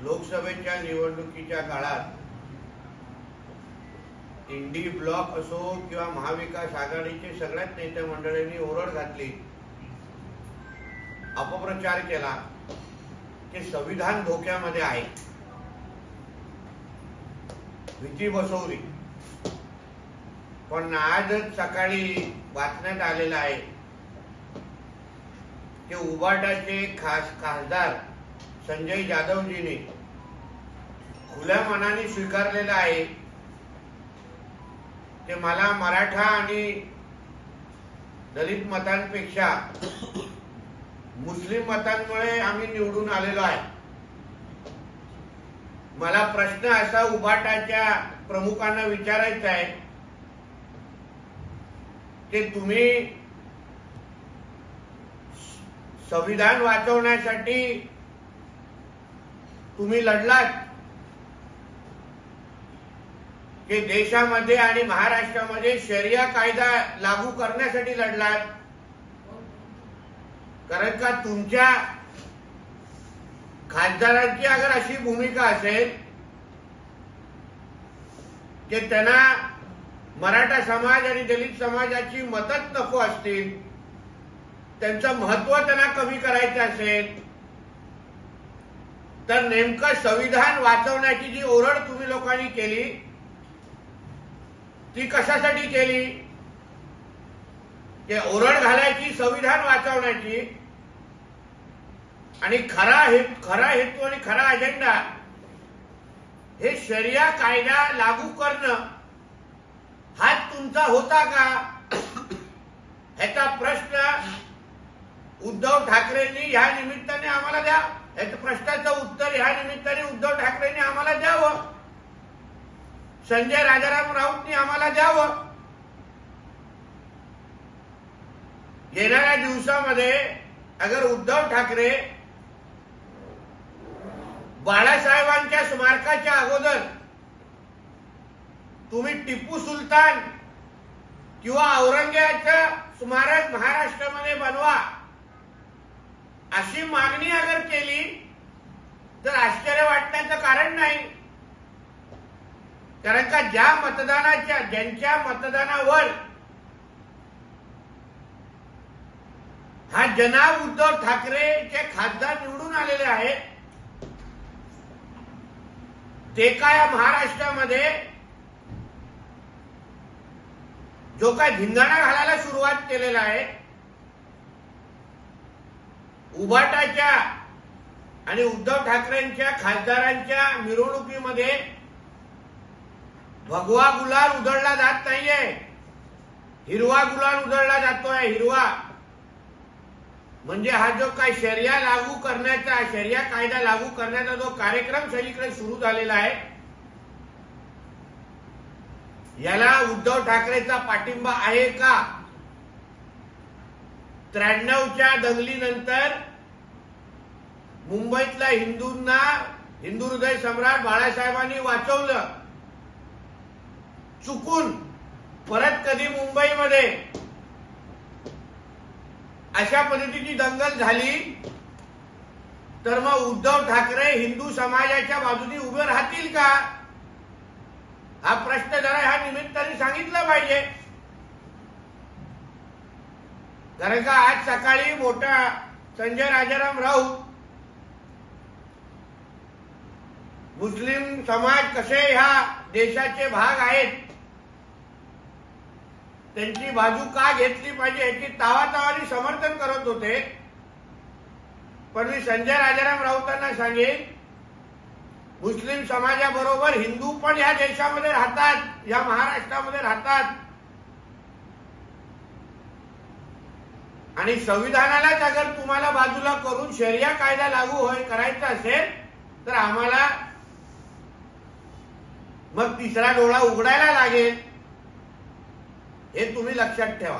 लोकसभेच्या निवडणुकीच्या काळात इंडी ब्लॉक असो किंवा महाविकास आघाडीचे सगळ्याच नेते मंडळींनी ओरड घातली अपप्रचार केला की संविधान धोक्यामध्ये आहे. भीती बसवली. पण आजच सकाळी वाचण्यात आलेलं आहे की उबाटाचे खास खासदार संजय जाधवजीने खुल्या मनाने स्वीकारलेलं आहे. ते मला मराठा आणि दलित मतांपेक्षा मुस्लिम मतांमुळे आम्ही निवडून आलेलो आहे. मला प्रश्न असा उभाटाच्या प्रमुखांना विचारायचा आहे ते तुम्ही संविधान वाचवण्यासाठी तुम्ही लढलात. की देशामध्ये आणि महाराष्ट्रामध्ये शरिया कायदा लागू करण्यासाठी लढलात. कारण का तुमच्या खासदारांची अगर अशी भूमिका असेल की त्यांना मराठा समाज आणि दलित समाजाची मदत नको असतील त्यांचं महत्त्व त्यांना कमी करायचं असेल तर नेमकं संविधान वाचवण्याची जी ओरड तुम्ही लोकांनी केली ती कशासाठी केली? ते ओरड घालायची संविधान वाचवण्याची आणि खरा हे खरा हेतू आणि खरा अजेंडा हे शरिया कायदा लागू करणं हाच तुमचा होता का? ह्याचा प्रश्न उद्धव ठाकरेंनी ह्या निमित्ताने आम्हाला द्या. याच्या प्रश्नाचं उत्तर ह्या निमित्ताने उद्धव ठाकरेंनी आम्हाला द्यावं. संजय राजाराम राऊतनी आम्हाला द्यावं. येणाऱ्या दिवसामध्ये अगर उद्धव ठाकरे बाळासाहेबांच्या स्मारकाच्या अगोदर तुम्ही टिपू सुलतान किंवा औरंगजेबाचं स्मारक महाराष्ट्रामध्ये बनवा. अशी मागणी अगर केली तर आश्चर्य वाटण्याचं कारण नाही. कारण का ज्या मतदानाच्या ज्यांच्या मतदानावर हा जनाब उद्धव ठाकरेचे खासदार निवडून आलेले आहेत ते काय या महाराष्ट्रामध्ये जो काय धिंगाणा घालायला सुरुवात केलेला आहे उभाटाच्या आणि उद्धव ठाकरेंच्या खासदारांच्या मिरवणुकीमध्ये भगवा गुलाल उधळला जात नाहीये. हिरवा गुलाल उधळला जातोय हिरवा. म्हणजे हा जो काय शर्या लागू करण्याचा शर्या कायदा लागू करण्याचा जो कार्यक्रम सगळीकडे सुरू झालेला आहे याला उद्धव ठाकरेचा पाठिंबा आहे का? त्र्याण्णवच्या दंगलीनंतर मुंबईतल्या हिंदूंना हिंदू हृदय सम्राट बाळासाहेबांनी वाचवलं. चुकून परत कधी मुंबईमध्ये अशा पद्धतीची दंगल झाली तर मग उद्धव ठाकरे हिंदू समाजाच्या बाजूने उभे राहतील का? हा प्रश्न जरा ह्या निमित्ताने सांगितला पाहिजे. कारण का आज सकाळी मोठा संजय राजाराम राऊत मुस्लिम समाज कसे ह्या देशाचे भाग आहेत? त्यांची बाजू का घेतली पाहिजे याची तावातावाने समर्थन करत होते. पण मी संजय राजाराम राऊतांना सांगेन मुस्लिम समाजाबरोबर हिंदू पण या देशामध्ये राहतात या महाराष्ट्रामध्ये राहतात. आणि संविधानालाच अगर तुम्हाला बाजूला करून शरिया कायदा लागू होय करायचा असेल तर आम्हाला मग तिसरा डोळा उघडायला लागेल. हे तुम्ही लक्षात ठेवा.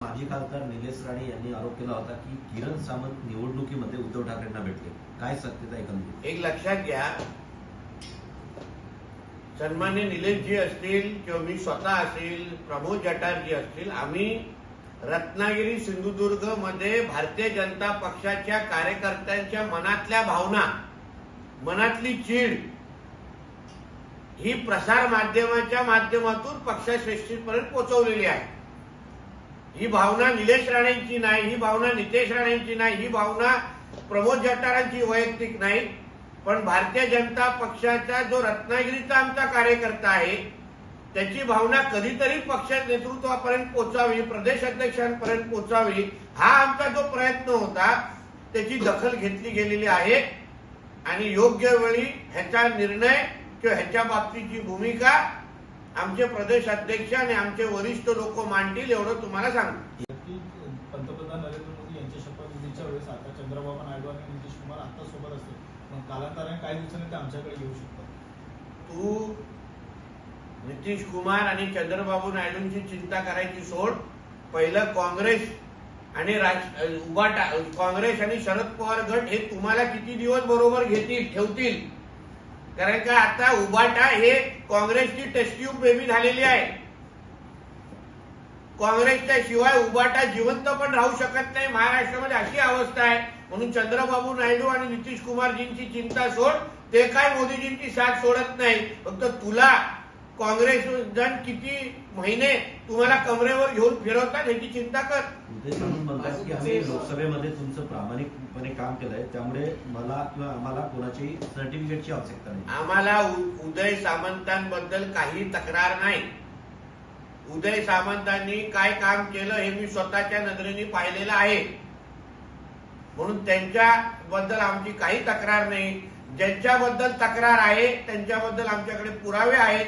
माजी खासदार निलेश राणे यांनी आरोप केला होता की किरण सामंत निवडणुकीमध्ये उद्धव ठाकरेंना भेटले. काय सत्यता एकंदरीत? एक लक्षात घ्या. सन्मान्य निलेशजी असतील किंवा मी स्वतः असेल प्रमोद जटारजी असतील आम्ही रत्नागिरी सिंधुदुर्गमध्ये भारतीय जनता पक्षाच्या कार्यकर्त्यांच्या मनातल्या भावना मनातली चीड ही प्रसार माध्यमाच्या माध्यमातून पक्षश्रेष्ठीपर्यंत पोहोचवलेली आहे. ही भावना निलेश राणेंची नाही ही भावना नितेश राणेंची नाही ही भावना प्रमोद जटारांची वैयक्तिक नाही. पण भारतीय जनता पक्षाचा जो रत्नागिरीचा आमचा कार्यकर्ता आहे त्याची भावना कधीतरी पक्ष नेतृत्वापर्यंत पोहोचावी प्रदेश अध्यक्षांपर्यंत पोहोचावी हा आमचा जो प्रयत्न होता त्याची दखल घेतली गेलेली आहे. आणि योग्य वेळी ह्याचा निर्णय किंवा ह्याच्या बाबतीची भूमिका आमचे प्रदेश अध्यक्ष आणि आमचे वरिष्ठ लोक मांडतील एवढं तुम्हाला सांगतो की पंतप्रधान नरेंद्र मोदी यांच्या शपथविधीच्या वेळेस आता चंद्रबाबू नायडू आणि नितीश कुमार आता सोबत असतील. मग कालांतराने काही दिवसांनी ते आमच्याकडे येऊ शकतात. तू नितीश कुमार आणि चंद्रबाबू नायडूंची चिंता करायची सोड. पहिलं काँग्रेस आणि राज उबाटा काँग्रेस आणि शरद पवार गट हे तुम्हाला किती दिवस बरोबर घेतील ठेवतील? कारण का आता उबाटा हे काँग्रेसची टेस्ट्यूब बेबी झालेली आहे. काँग्रेसच्या शिवाय उबाटा जिवंत पण राहू शकत नाही. महाराष्ट्रामध्ये अशी अवस्था आहे. म्हणून चंद्रबाबू नायडू आणि नितीश कुमारजींची चिंता सोड. ते काय मोदीजींची साथ सोडत नाही. फक्त तुला काँग्रेस जण किती महिने तुम्हाला कमरेवर घेऊन फिरवतात ह्याची चिंता कर. म्हणतात की आम्ही लोकसभेमध्ये तुमचं प्रामाणिकपणे काम केलंय त्यामुळे मला किंवा आम्हाला कोणाची सर्टिफिकेटची आवश्यकता नाही. आम्हाला उदय सामंतांबद्दल काही तक्रार नाही. उदय सामंतांनी काय काम केलं हे मी स्वतःच्या नजरेने पाहिलेलं आहे. म्हणून त्यांच्याबद्दल आमची काही तक्रार नाही. ज्यांच्याबद्दल तक्रार आहे त्यांच्याबद्दल आमच्याकडे पुरावे आहेत.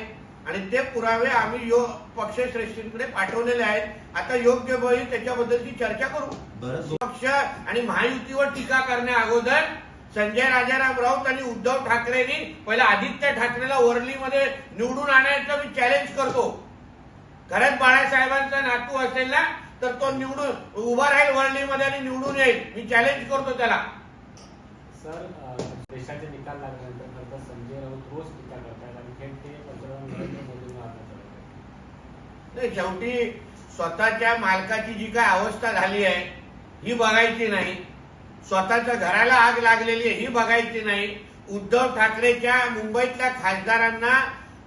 आणि ते पुरावे आम्ही यो पक्षश्रेष्ठींकडे पाठवलेले आहेत. आता योग्य वेळी त्याच्याबद्दलची चर्चा करू. पक्ष आणि महायुतीवर टीका करण्या अगोदर संजय राजाराम राऊत आणि उद्धव ठाकरेंनी पहिला आदित्य ठाकरेला वरलीमध्ये निवडून आणायचं मी चॅलेंज करतो. खरंच बाळासाहेबांचा नातू असेल ना तर तो निवडून उभा राहील वरलीमध्ये आणि निवडून येईल. मी चॅलेंज करतो त्याला. सर अ, देशाचे निकाल लागल्यानंतर खरं तर संजय राऊत रोज टीका करतात आणि थेट ते पंतप्रधान नरेंद्र मोदींना आरोप करतात नाही शेवटी स्वतःच्या मालकाची जी काय अवस्था झाली आहे ही बघायची नाही. स्वतःच्या घराला आग लागलेली आहे ही बघायची नाही. उद्धव ठाकरेच्या मुंबईतल्या खासदारांना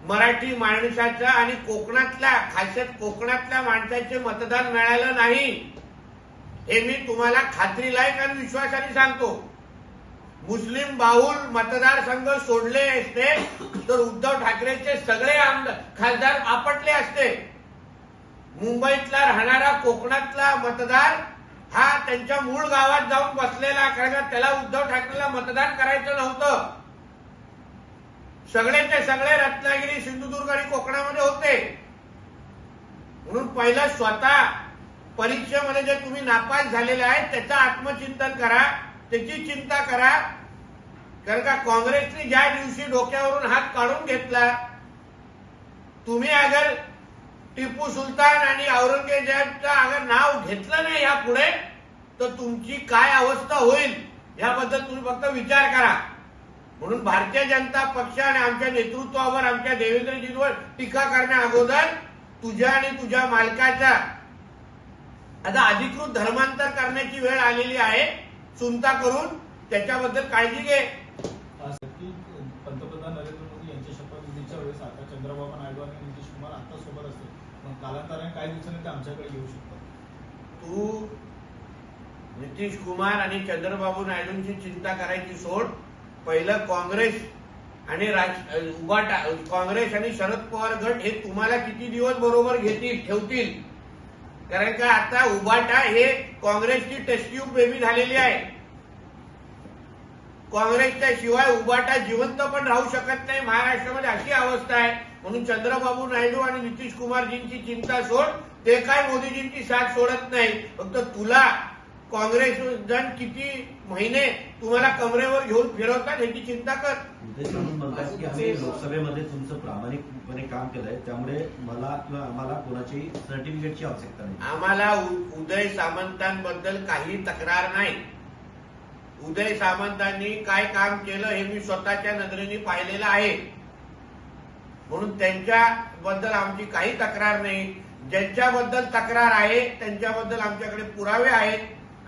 मराठी माणसाचं आणि कोकणातल्या खासियत कोकणातल्या माणसाचे मतदान मिळालं नाही. हे मी तुम्हाला खात्रीलायक आणि विश्वासाने सांगतो. मुस्लिम बाहुल मतदारसंघ सोडले असते तर उद्धव ठाकरेचे सगळे आमदार खासदार आपटले असते. मुंबईतला राहणारा कोकणातला मतदार हा त्यांच्या मूळ गावात जाऊन बसलेला कारण का त्याला उद्धव ठाकरेला मतदान करायचं नव्हतं. सगळेचे सगळे रत्नागिरी सिंधुदुर्ग आणि कोकणामध्ये होते. म्हणून पहिलं स्वतः परीक्षेमध्ये जे तुम्ही नापास झालेले आहेत त्याचं आत्मचिंतन करा त्याची चिंता करा. कारण का काँग्रेसने ज्या दिवशी डोक्यावरून हात काढून घेतला तुम्ही अगर टिपू सुलतान आणि औरंगजेबचं अगर नाव घेतलं नाही यापुढे तर तुमची काय अवस्था होईल याबद्दल तुम्ही फक्त विचार करा. म्हणून भारतीय जनता पक्ष आणि आमच्या नेतृत्वावर आमच्या देवेंद्रजींवर टीका करण्या अगोदर तुझ्या आणि तुझ्या मालकाच्या आता अधिकृत धर्मांतर करण्याची वेळ आलेली आहे चुंता करून त्याच्याबद्दल काळजी घे असं की पंतप्रधान नरेंद्र मोदी यांच्या शपथविधीच्या वेळेस आता चंद्रबाबू नायडू आणि नितीश कुमार आता सोबत असतील मग कालांतराने काही दिवसांनी ते आमच्याकडे येऊ शकतात. तू नितीश कुमार आणि चंद्रबाबू नायडूंची चिंता करायची सोड. पहिलं काँग्रेस आणि राज उबाटा काँग्रेस आणि शरद पवार गट हे तुम्हाला किती दिवस बरोबर घेतील ठेवतील? कारण का आता उभाटा हे काँग्रेसची टेस्ट्यूब बेबी झालेली आहे. काँग्रेसच्या शिवाय उभाटा जिवंत पण राहू शकत नाही. महाराष्ट्रामध्ये अशी अवस्था आहे. म्हणून चंद्रबाबू नायडू आणि नितीश कुमारजींची चिंता सोड ते काय मोदीजींची साथ सोडत नाही. फक्त तुला काँग्रेस जण किती महिने तुम्हाला कमरेवर घेऊन फिरवतात ह्याची चिंता कर. लोकसभेमध्ये तुमचं प्रामाणिकपणे काम केलंय त्यामुळे मला किंवा आम्हाला कोणाची सर्टिफिकेटची आवश्यकता नाही. आम्हाला उदय सामंतांबद्दल काही तक्रार नाही. उदय सामंतांनी काय काम केलं हे मी स्वतःच्या नजरेने पाहिलेलं आहे. म्हणून त्यांच्याबद्दल आमची काही तक्रार नाही. ज्यांच्याबद्दल तक्रार आहे त्यांच्याबद्दल आमच्याकडे पुरावे आहेत.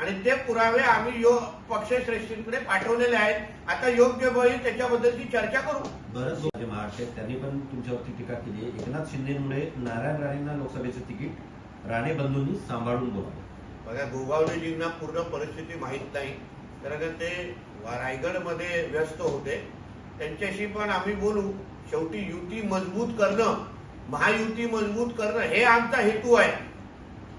आणि ते पुरावे आम्ही यो पक्षश्रेष्ठींकडे पाठवलेले आहेत. आता योग्य वेळी त्याच्याबद्दलची चर्चा करू. बरंच महाराष्ट्र त्यांनी पण तुमच्यावरती टीका केली एकनाथ शिंदेमुळे नारायण राणेंना लोकसभेचं तिकीट राणे बंधूंनी सांभाळून बोलावं. बघा गोगावलेजींना पूर्ण परिस्थिती माहीत नाही. कारण ते रायगडमध्ये व्यस्त होते त्यांच्याशी पण आम्ही बोलू. शेवटी युती मजबूत करणं महायुती मजबूत करणं हे आमचा हेतू आहे.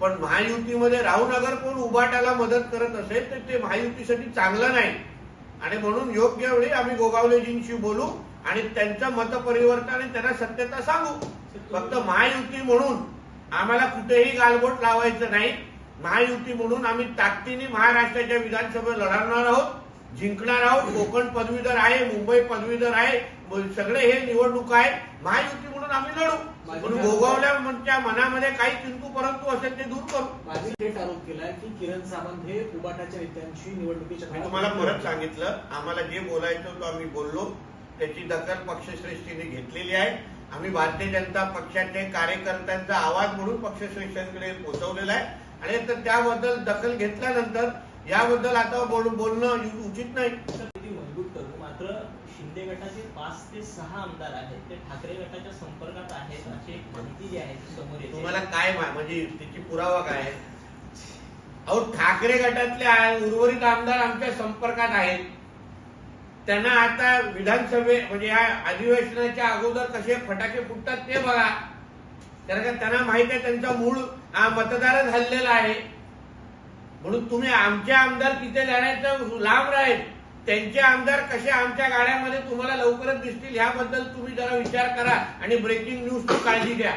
पण महायुतीमध्ये राहून अगर कोण उभाटाला मदत करत असेल तर ते महायुतीसाठी चांगलं नाही. आणि म्हणून योग्य वेळी आम्ही गोगावलेजींशी बोलू आणि त्यांचं मतपरिवर्तन आणि त्यांना सत्यता सांगू. फक्त महायुती म्हणून आम्हाला कुठेही गालबोट लावायचं नाही. महायुती म्हणून आम्ही ताकदीने महाराष्ट्राच्या विधानसभेत लढणार आहोत. जिंकणार आहोत. कोकण पदवीधर आहे मुंबई पदवीधर आहे. सगळे हे निवडणूक आहे. महायुती म्हणून आम्ही लढू. म्हणून गोगावल्या मनामध्ये काही किंतु परंतु असेल ते दूर करू. माझी थेट आरोप केलाय की किरण सावंत हे उबाटाच्या नेत्यांशी निवडणुकीच्या मी तुम्हाला परत सांगितलं. आम्हाला जे बोलायचं होतं आम्ही बोललो. त्याची दखल पक्षश्रेष्ठीने घेतलेली आहे. आम्ही भारतीय जनता पक्षाचे कार्यकर्त्यांचा आवाज म्हणून पक्षश्रेष्ठींकडे पोहोचवलेला आहे. आणि आता त्याबद्दल दखल घेतल्यानंतर याबद्दल आता बोल बोलणं उचित नाही. मजबूत करू? मात्र शिंदे गटाचे पाच ते सहा आमदार आहेत. ते ठाकरे गटाच्या संपर्कात आहेत अशी एक माहिती जी आहे समोर येते. तुम्हाला काय म्हणजे त्याची पुरावा काय अहो ठाकरे गटातले उर्वरित आमदार आमच्या संपर्कात आहेत. त्यांना आता विधानसभे म्हणजे या अधिवेशनाच्या अगोदर कसे फटाके फुटतात ते बघा. कारण का त्यांना माहीत आहे त्यांचा मूळ हा मतदारच हल्लेला आहे. म्हणून तुम्ही आमचे आमदार तिथे जाण्याचं लांब राहील. त्यांचे आमदार कसे आमच्या गाड्यामध्ये तुम्हाला लवकरच दिसतील ह्याबद्दल तुम्ही जरा विचार करा आणि ब्रेकिंग न्यूज काळजी घ्या.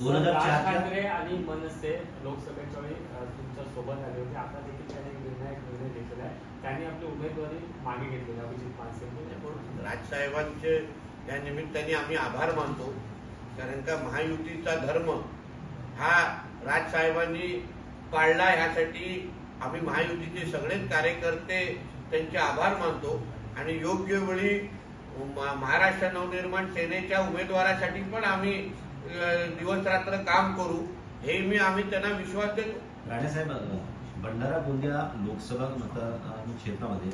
दोन हजार ठाकरे आणि मनसे लोकसभेच्या वेळी तुमच्यासोबत आले होते. आता देखील त्यांनी निर्णायक निर्णय घेतलेला आहे. त्यांनी आपली उमेदवारी मागे घेतलेली आहे, अभिजित पानसे राजसाहेबांचे या निमित्ताने आम्ही आभार मानतो. कारण का महायुतीचा धर्म हा राजसाहेबांनी पाळला ह्यासाठी आम्ही महायुतीचे सगळेच कार्यकर्ते त्यांचे आभार मानतो आणि योग्य वेळी महाराष्ट्र नवनिर्माण सेनेच्या उमेदवारासाठी पण आम्ही दिवस रात्र काम करू हे मी आम्ही त्यांना विश्वास देतो. राणेसाहेब भंडारा गोंदिया लोकसभा मतदान क्षेत्रामध्ये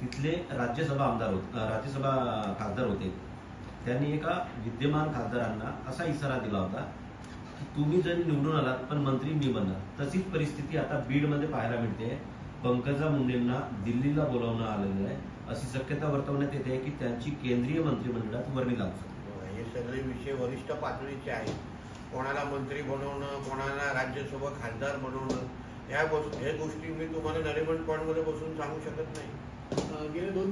तिथले राज्यसभा आमदार होते राज्यसभा खासदार होते. त्यांनी एका विद्यमान खासदारांना असा इशारा दिला होता तुम्ही जरी निवडून आलात पण मंत्री मी बनणार. तशीच परिस्थिती आता बीडमध्ये पाहायला मिळते. पंकजा मुंडेंना दिल्लीला बोलावणं आलेलं आहे. अशी शक्यता वर्तवण्यात येते की त्यांची केंद्रीय मंत्रिमंडळात वर्णी लागू शकते हे सगळे विषय वरिष्ठ पातळीचे आहेत. कोणाला मंत्री बनवणं कोणाला राज्यसभा खासदार बनवणं या गोष्टी हे गोष्टी मी तुम्हाला नरिमन पॉईंटमध्ये बसून सांगू शकत नाही. गेले दोन